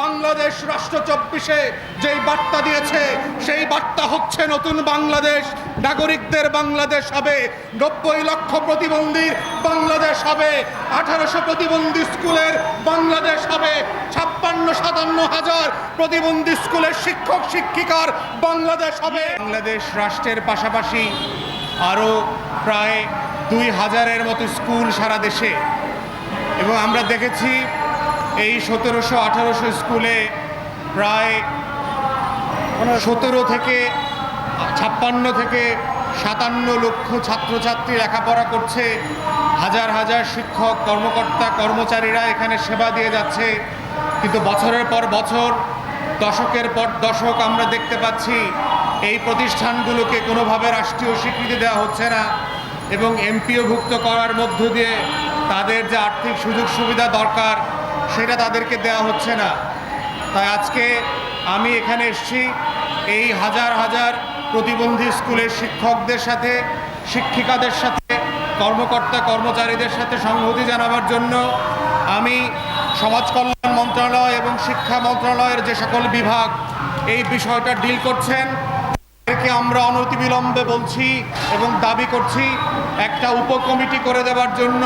বাংলাদেশ রাষ্ট্র চব্বিশে যেই বার্তা দিয়েছে, সেই বার্তা হচ্ছে নতুন বাংলাদেশ। নাগরিকদের বাংলাদেশ হবে, নব্বই লক্ষ প্রতিবন্ধী বাংলাদেশ হবে, আঠারোশো প্রতিবন্ধী স্কুলের বাংলাদেশ হবে, ছাপ্পান্ন, সাতান্ন হাজার প্রতিবন্ধী স্কুলের শিক্ষক, শিক্ষিকার বাংলাদেশ হবে। বাংলাদেশ রাষ্ট্রের পাশাপাশি আরও প্রায় দুই হাজারের মতো স্কুল সারা দেশে। এবং আমরা দেখেছি এই সতেরোশো আঠারোশো স্কুলে প্রায় সতেরো থেকে ছাপ্পান্ন থেকে সাতান্ন লক্ষ ছাত্রছাত্রী লেখাপড়া করছে। হাজার হাজার শিক্ষক, কর্মকর্তা, কর্মচারীরা এখানে সেবা দিয়ে যাচ্ছে। কিন্তু বছরের পর বছর, দশকের পর দশক আমরা দেখতে পাচ্ছি, এই প্রতিষ্ঠানগুলোকে কোনোভাবে রাষ্ট্রীয় স্বীকৃতি দেওয়া হচ্ছে না এবং এমপিওভুক্ত করার মধ্য দিয়ে তাদের যে আর্থিক সুযোগ সুবিধা দরকার সেটা তাদেরকে দেওয়া হচ্ছে না। তাই আজকে আমি এখানে এসেছি এই হাজার হাজার প্রতিবন্ধী স্কুলের শিক্ষকদের সাথে, শিক্ষিকাদের সাথে, কর্মকর্তা কর্মচারীদের সাথে সংহতি জানাবার জন্য আমি সমাজ কল্যাণ মন্ত্রণালয় এবং শিক্ষা মন্ত্রণালয়ের যে সকল বিভাগ এই বিষয়টা ডিল করছেন একে আমরা অনতিবিলম্বে বলছি এবং দাবি করছি একটা উপকমিটি করে দেওয়ার জন্য।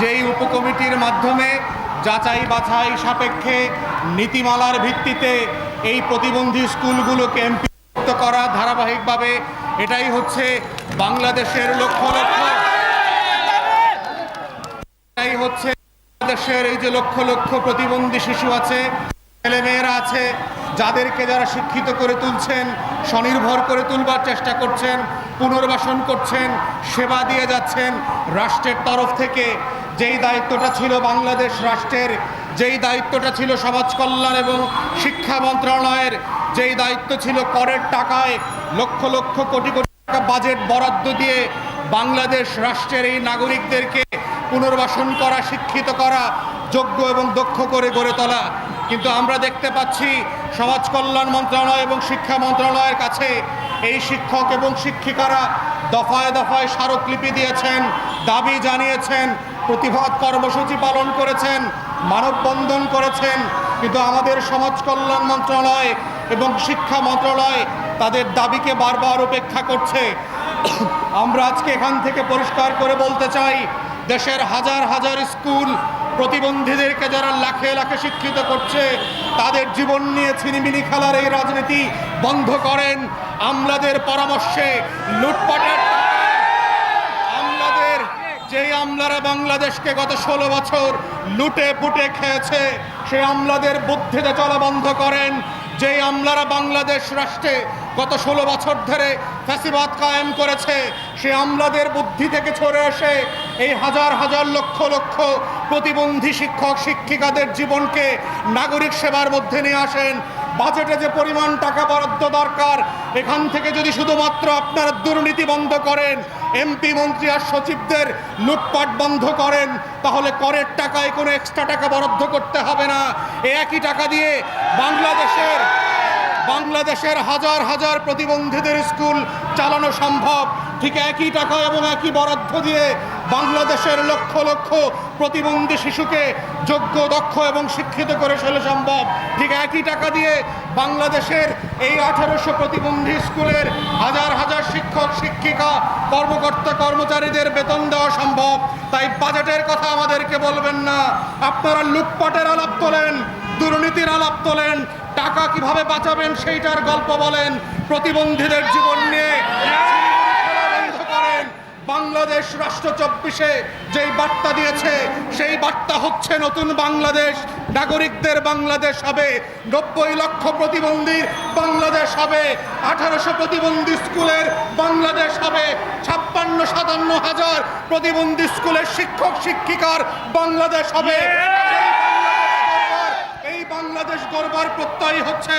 যেই উপকমিটির মাধ্যমে যাচাই বাছাই সাপেক্ষে নীতিমালার ভিত্তিতে এই প্রতিবন্ধী স্কুলগুলোকে এমপিভুক্ত করা ধারাবাহিকভাবে এটাই হচ্ছে বাংলাদেশের লক্ষ্য লক্ষ্য। এটাই হচ্ছে বাংলাদেশের এই যে লক্ষ লক্ষ প্রতিবন্ধী শিশু আছে ছেলেমেয়েরা আছে, যাদেরকে যারা শিক্ষিত করে তুলছেন, স্বনির্ভর করে তুলবার চেষ্টা করছেন, পুনর্বাসন করছেন, সেবা দিয়ে যাচ্ছেন, রাষ্ট্রের তরফ থেকে যেই দায়িত্বটা ছিল বাংলাদেশ রাষ্ট্রের, যেই দায়িত্বটা ছিল সমাজ কল্যাণ এবং শিক্ষা মন্ত্রণালয়ের, যেই দায়িত্ব ছিল করের টাকায় লক্ষ লক্ষ কোটি কোটি টাকা বাজেট বরাদ্দ দিয়ে বাংলাদেশ রাষ্ট্রের এই নাগরিকদেরকে পুনর্বাসন করা, শিক্ষিত করা, যোগ্য এবং দক্ষ করে গড়ে তোলা। কিন্তু আমরা দেখতে পাচ্ছি সমাজ কল্যাণ মন্ত্রণালয় এবং শিক্ষা মন্ত্রণালয়ের কাছে এই শিক্ষক এবং শিক্ষিকারা দফায় দফায় স্মারকলিপি দিয়েছেন, দাবি জানিয়েছেন, প্রতিবাদ কর্মসূচি পালন করেছেন, মানববন্ধন করেছেন। কিন্তু আমাদের সমাজ কল্যাণ মন্ত্রণালয় এবং শিক্ষা মন্ত্রণালয় তাদের দাবিকে বারবার উপেক্ষা করছে। আমরা আজকে এখান থেকে পরিষ্কার করে বলতে চাই, দেশের হাজার হাজার স্কুল প্রতিবন্ধীদেরকে যারা লাখে লাখে শিক্ষিত করছে, তাদের জীবন নিয়ে ছিনিমিনি খেলার এই রাজনীতি বন্ধ করেন। আমলাদের পরামর্শে লুটপাটের আমলাদের, যেই আমলারা বাংলাদেশকে গত ষোলো বছর লুটে পুটে খেয়েছে, সেই আমলাদের বুদ্ধিতে চলা বন্ধ করেন। যেই আমলারা বাংলাদেশ রাষ্ট্রে গত ষোলো বছর ধরে ফ্যাসিবাদ কায়েম করেছে সে আমলাদের বুদ্ধি থেকে ছড়ে এসে এই হাজার হাজার লক্ষ লক্ষ প্রতিবন্ধী শিক্ষক, শিক্ষিকাদের জীবনকে নাগরিক সেবার মধ্যে নিয়ে আসেন। বাজেটে যে পরিমাণ টাকা বরাদ্দ দরকার, এখান থেকে যদি শুধুমাত্র আপনারা দুর্নীতি বন্ধ করেন, এমপি, মন্ত্রী আর সচিবদের লুটপাট বন্ধ করেন, তাহলে করের টাকায় কোনো এক্সট্রা টাকা বরাদ্দ করতে হবে না। এই একই টাকা দিয়ে বাংলাদেশের বাংলাদেশের হাজার হাজার প্রতিবন্ধীদের স্কুল চালানো সম্ভব। ঠিক একই টাকা এবং একই বরাদ্দ দিয়ে বাংলাদেশের লক্ষ লক্ষ প্রতিবন্ধী শিশুকে যোগ্য, দক্ষ এবং শিক্ষিত করে ফেলে সম্ভব। ঠিক একই টাকা দিয়ে বাংলাদেশের এই আঠারোশো প্রতিবন্ধী স্কুলের হাজার হাজার শিক্ষক, শিক্ষিকা, কর্মকর্তা, কর্মচারীদের বেতন দেওয়া সম্ভব। তাই বাজেটের কথা আমাদেরকে বলবেন না। আপনারা লুটপাটের আলাপ তোলেন, দুর্নীতির আলাপ তোলেন, টাকা কীভাবে বাঁচাবেন সেইটার গল্প বলেন। প্রতিবন্ধীদের জীবন নিয়ে বাংলাদেশ রাষ্ট্র চব্বিশে যেই বার্তা দিয়েছে, সেই বার্তা হচ্ছে নতুন বাংলাদেশ। নাগরিকদের বাংলাদেশ হবে। নব্বই লক্ষ প্রতিবন্ধীর বাংলাদেশ হবে। আঠারোশো প্রতিবন্ধী স্কুলের বাংলাদেশ হবে। ছাপ্পান্ন, সাতান্ন হাজার প্রতিবন্ধী স্কুলের শিক্ষক, শিক্ষিকার বাংলাদেশ হবে। বাংলাদেশ গড়বার প্রত্যয় হচ্ছে।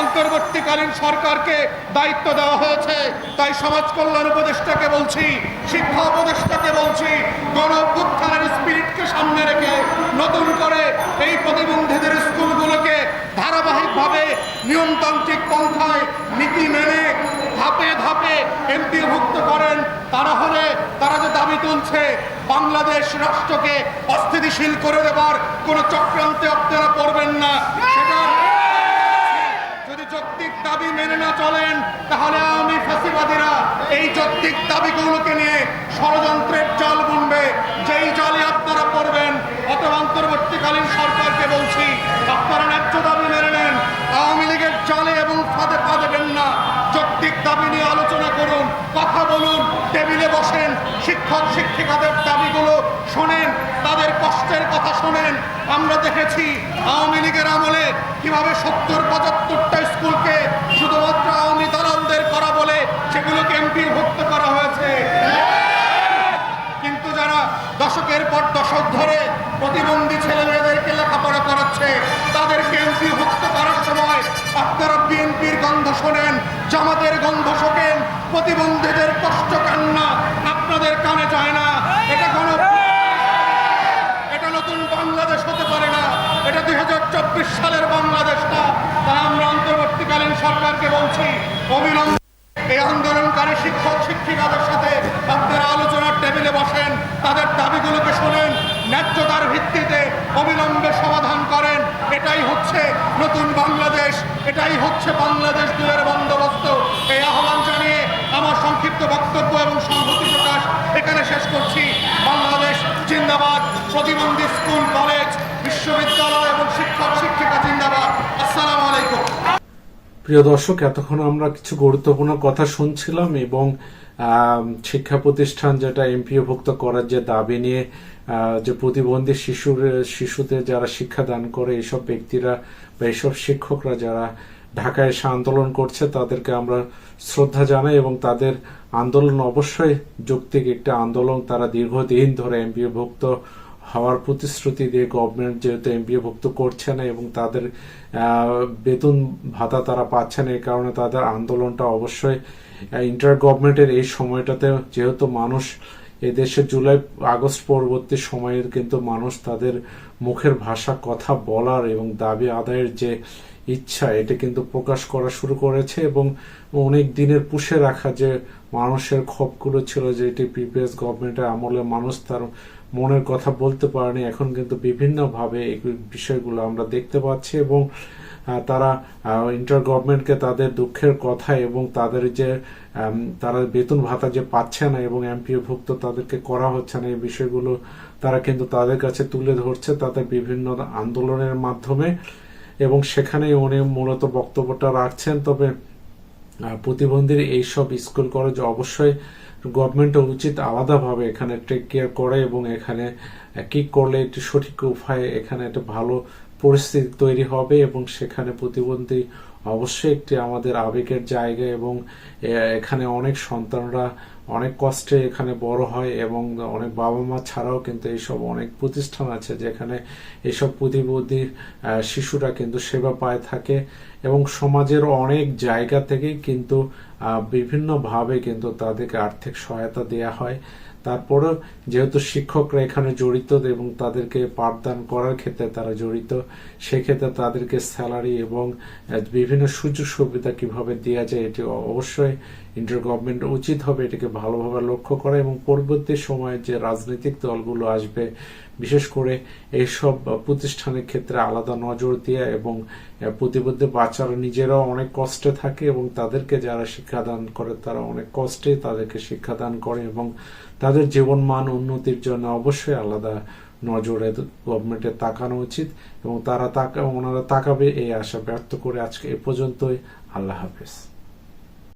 অন্তর্বর্তীকালীন সরকারকে দায়িত্ব দেওয়া হয়েছে। তাই সমাজ কল্যাণ উপদেষ্টাকে বলছি, শিক্ষা উপদেষ্টাকে বলছি গণ অভ্যুত্থানের স্পিরিটকে সামনে রেখে নতুন করে এই প্রতিবন্ধীদের স্কুলগুলোকে ধারাবাহিকভাবে নিয়মতান্ত্রিক পন্থায় নীতি মেনে ধাপে ধাপে এমপিভুক্ত করেন, তারা দাবি তুলছে বাংলাদেশ রাষ্ট্রকে অস্থিতিশীল করে দেবার কোনো চক্রান্তে আপনারা পড়বেন না। সেটা মেনে না চলেন, তাহলে আওয়ামী ফ্যাসিবাদীরা এই যৌক্তিক দাবিগুলোকে নিয়ে ষড়যন্ত্রের জাল বুনবে যেই জালে আপনারা পড়বেন, অথবা অন্তর্বর্তীকালীন সরকারকে বলছি, আপনারা ন্যায্য দাবি মেনে নেন। আওয়ামী লীগের জালে এবং ফাঁদে পা দেবেন না। যৌক্তিক দাবি নিয়ে আলোচনা করুন, কথা বলুন, টেবিলে বসেন শিক্ষিকাদের দাবিগুলো শোনেন, তাদের কষ্টের কথা শোনেন। আমরা দেখেছি আওয়ামী লীগের আমলে কীভাবে সত্তর, পঁচাত্তরটা স্কুলকে শুধুমাত্র আওয়ামী দালালদের করা বলে সেগুলোকে এমপি ভুক্ত করা হয়েছে। কিন্তু যারা দশকের পর দশক ধরে প্রতিবন্ধী ছেলে মেয়েদেরকে লেখাপড়া করাচ্ছে, তাদেরকে এমপি ভুক্ত করার সময় আপনারা বিএনপির গন্ধ শোনেন, জামাতের গন্ধ শোকেন, প্রতিবন্ধীদের কষ্ট কান্না আপনাদের কানে যায় না। এটা কোনো এটা নতুন বাংলাদেশ হতে পারে না। এটা দুই হাজার চব্বিশ সালের বাংলাদেশ না তাই আমরা অন্তর্বর্তীকালীন সরকারকে বলছি অবিলম্বে এই আন্দোলনকারী শিক্ষক শিক্ষিকাদের সাথে আপনারা আলোচনার টেবিলে বসেন তাদের দাবিগুলোকে শোনেন ন্যায্যতার ভিত্তিতে অবিলম্বে সমাধান করেন। এটাই হচ্ছে নতুন বাংলাদেশ এটাই হচ্ছে বাংলাদেশ দুয়ের বন্দোবস্ত। এই আহ্বান জানিয়ে আমার সংক্ষিপ্ত বক্তব্য এবং সংহতি এখানে শেষ করছি। বাংলাদেশ জিন্দাবাদ প্রতিবন্ধী স্কুল, কলেজ, বিশ্ববিদ্যালয় এবং শিক্ষক, শিক্ষিকা জিন্দাবাদ। আসসালামু আলাইকুম। প্রিয় দর্শক, এতক্ষণ আমরা কিছু গুরুত্বপূর্ণ কথা শুনছিলাম এবং শিক্ষা প্রতিষ্ঠান যেটা এমপিওভুক্ত করার যে দাবি নিয়ে যে প্রতিবন্ধী শিশুর, শিশুদের যারা শিক্ষাদান করে এইসব ব্যক্তিরা বা এইসব শিক্ষকরা যারা ঢাকায় এসে আন্দোলন করছে, তাদেরকে আমরা শ্রদ্ধা জানাই এবং তাদের আন্দোলন অবশ্যই যৌক্তিক একটা আন্দোলন। তারা দীর্ঘদিন ধরে এমপিওভুক্ত হওয়ার প্রতিশ্রুতি দিয়ে গভর্নমেন্ট যেহেতু এমপিও ভুক্ত করছে না এবং তাদের বেতন ভাতা তারা পাচ্ছে না, এই কারণে তাদের আন্দোলনটা অবশ্যই ইন্টার গভর্নমেন্টের এই সময়টাতে যেহেতু মানুষ এদেশে জুলাই, আগস্ট পরবর্তী সময়ের কিন্তু মানুষ তাদের মুখের ভাষা, কথা বলার এবং দাবি আদায়ের যে ইচ্ছা, এটা কিন্তু প্রকাশ করা শুরু করেছে এবং অনেক দিনের পুষে রাখা যে মানুষের ক্ষোভগুলো ছিল যে এটি প্রিভিয়াস গভর্নমেন্টের আমলে মানুষ তার মনের কথা বলতে পারেনি, এখন কিন্তু বিভিন্নভাবে এই বিষয়গুলো আমরা দেখতে পাচ্ছি এবং তারা ইন্টার গভর্নমেন্টকে তাদের দুঃখের কথা এবং তাদের যে তারা বেতন ভাতা যে পাচ্ছে না এবং এমপিও ভুক্ত তাদেরকে করা হচ্ছে না, এই বিষয়গুলো তারা কিন্তু তাদের কাছে তুলে ধরছে তাদের বিভিন্ন আন্দোলনের মাধ্যমে। এবং সেখানে উনি মূলত বক্তব্যটা রাখছেন। তবে প্রতিবন্ধীর এইসব স্কুল, কলেজ অবশ্যই গভর্নমেন্টের উচিত আলাদাভাবে এখানে টেক কেয়ার করে এবং এখানে কি করলে একটি সঠিক উপায়ে এখানে একটা ভালো পরিস্থিতি তৈরি হবে এবং সেখানে প্রতিবন্ধী অবশ্যই একটি আমাদের আবেগের জায়গা এবং এখানে অনেক সন্তানরা অনেক কষ্টে এখানে বড় হয় এবং অনেক বাবা মা ছাড়াও কিন্তু এইসব অনেক প্রতিষ্ঠান আছে যেখানে এইসব প্রতিবন্ধী শিশুরা কিন্তু সেবা পায় থাকে এবং সমাজের অনেক জায়গা থেকেই কিন্তু বিভিন্নভাবে কিন্তু তাদেরকে আর্থিক সহায়তা দেয়া হয়। তারপরেও যেহেতু শিক্ষকরা এখানে জড়িত এবং তাদেরকে পাঠদান করার ক্ষেত্রে তারা জড়িত, সেক্ষেত্রে তাদেরকে স্যালারি এবং বিভিন্ন সুযোগ সুবিধা কীভাবে দেওয়া যায় এটি অবশ্যই ইন্টার গভর্নমেন্ট উচিত হবে এটিকে ভালোভাবে লক্ষ্য করা এবং পরবর্তী সময়ে যে রাজনৈতিক দলগুলো আসবে বিশেষ করে এইসব প্রতিষ্ঠানের ক্ষেত্রে আলাদা নজর দেওয়া এবং আহ, প্রতিবন্ধী বাচ্চারা নিজেরাও অনেক কষ্টে থাকে এবং তাদেরকে যারা শিক্ষাদান করে তারা অনেক কষ্টে তাদেরকে শিক্ষাদান করে এবং তাদের জীবন মান উন্নতির জন্য অবশ্যই আলাদা নজরে গভর্নমেন্টের তাকানো উচিত এবং তারা তাকা ওনারা তাকাবে এই আশা ব্যর্থ করে আজকে এ পর্যন্তই। আল্লাহ হাফেজ।